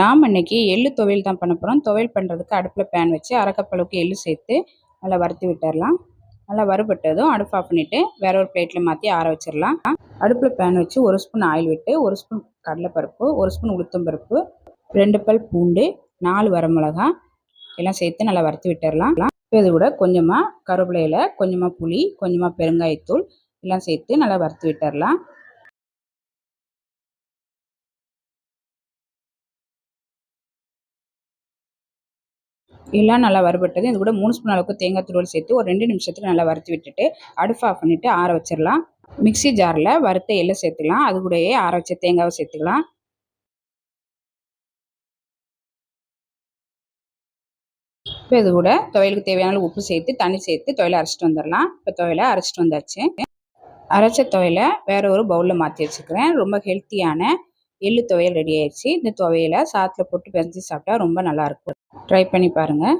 நாம் இன்னைக்கு எள்ளு துவையல் தான் பண்ண போகிறோம் துவையல் பண்ணுறதுக்கு அடுப்பில் பேன் வச்சு அரைக்கப்பளவுக்கு எள்ளு சேர்த்து நல்லா வறுத்து விட்டுறலாம். நல்லா வறுபட்டதும் அடுப்பு ஆஃப் பண்ணிவிட்டு வேற ஒரு பிளேட்டில் மாற்றி ஆற வச்சிடலாம் அடுப்பில் பேன் வச்சு ஒரு ஸ்பூன் ஆயில் விட்டு ஒரு ஸ்பூன் கடலைப்பருப்பு ஒரு ஸ்பூன் உளுத்தம்பருப்பு ரெண்டு பல் பூண்டு நாலு வரமிளகா எல்லாம் சேர்த்து நல்லா வறுத்து விட்டுறலாம் இது கூட கொஞ்சமாக கருவேப்பிலையில் கொஞ்சமாக புளி கொஞ்சமாக பெருங்காயத்தூள் எல்லாம் சேர்த்து நல்லா வறுத்து விட்டுறலாம் எல்லாம் நல்லா வறுபட்டது. இது கூட மூணு ஸ்பூன் அளவுக்கு தேங்காய் துருவல் சேர்த்து ஒரு ரெண்டு நிமிஷத்துக்கு நல்லா வறுத்து விட்டுட்டு அடுப்பு ஆஃப் பண்ணிவிட்டு ஆற வச்சிடலாம். மிக்சி ஜாரில் வறுத்த எள்ளை சேர்த்துக்கலாம். அது கூடயே ஆற வச்ச தேங்காவை சேர்த்துக்கலாம். இப்போ இது கூட துவையலுக்கு தேவையான உப்பு சேர்த்து தண்ணி சேர்த்து துவையில அரைச்சிட்டு வந்துடலாம். இப்போ துவையில அரைச்சிட்டு வந்தாச்சு. அரைச்ச துவையில வேற ஒரு பவுலில் மாற்றி வச்சுக்கிறேன். ரொம்ப ஹெல்த்தியான எள்ளு துவையல் ரெடி ஆயிடுச்சு. இந்த துவையலை சாத்தில் போட்டு பிசைஞ்சு சாப்பிட்டா ரொம்ப நல்லாயிருக்கும் ட்ரை பண்ணி பாருங்கள்